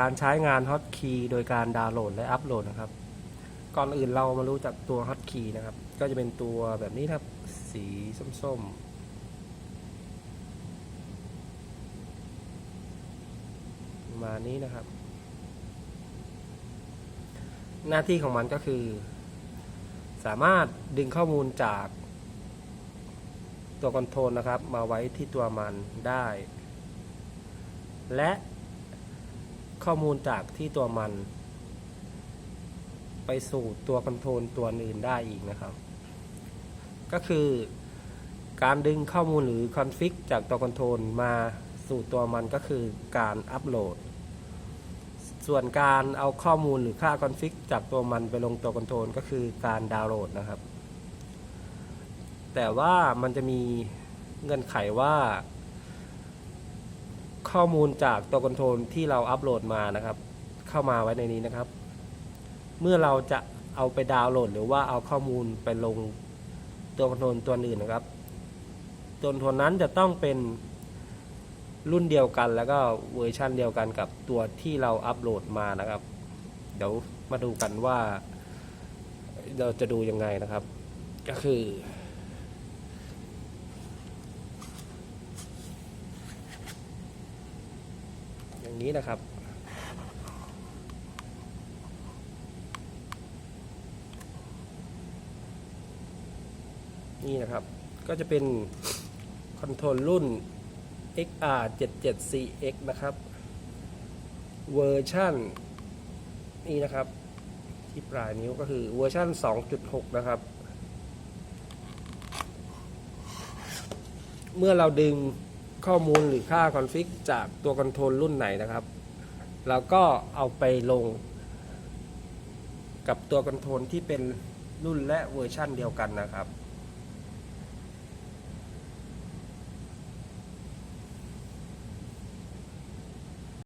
การใช้งานฮอตคีย์โดยการดาวน์โหลดและอัปโหลดนะครับ ก่อนอื่นเรามารู้จักตัวฮอตคีย์นะครับ ก็จะเป็นตัวแบบนี้ครับ สีส้มๆ มานี้นะครับ หน้าที่ของมันก็คือ สามารถดึงข้อมูลจากตัวคอนโทรลนะครับ มาไว้ที่ตัวมันได้ และ ข้อมูลจากที่ตัวมัน ไปสู่ตัวคอนโทรลตัวอื่นได้อีกนะครับ ก็คือการดึงข้อมูลหรือคอนฟิกจากตัวคอนโทรลมาสู่ตัวมันก็คือการอัปโหลด ส่วนการเอาข้อมูลหรือค่าคอนฟิกจากตัวมันไปลงตัวคอนโทรลก็คือการดาวน์โหลดนะครับ แต่ว่ามันจะมีเงื่อนไขว่า ข้อมูลจากตัวคอนโทรลที่เราอัปโหลดมานะครับ เข้ามาไว้ในนี้นะครับ เมื่อเราจะเอาไปดาวน์โหลด หรือว่าเอาข้อมูลไปลงตัวคอนโทรลตัวอื่นนะครับตัวคอนโทรลนั้นจะต้องเป็นรุ่นเดียวกัน แล้วก็เวอร์ชันเดียวกันกับตัวที่เราอัปโหลดมานะครับ เดี๋ยวมาดูกันว่า เราจะดูยังไงนะครับ ก็คือ อย่างนี้นะครับ นี่นะครับ ก็จะเป็นคอนโทรลรุ่น XR 77CX นะครับ เวอร์ชันนี่นะครับ ที่ปลายนิ้วก็คือเวอร์ชัน2.6 นะครับ เมื่อเราดึง ข้อมูลหรือค่าคอนฟิกจากตัวคอนโทรลรุ่นไหนนะครับเราก็เอาไปลง กับตัวคอนโทรลที่เป็นรุ่นและเวอร์ชันเดียวกันนะครับ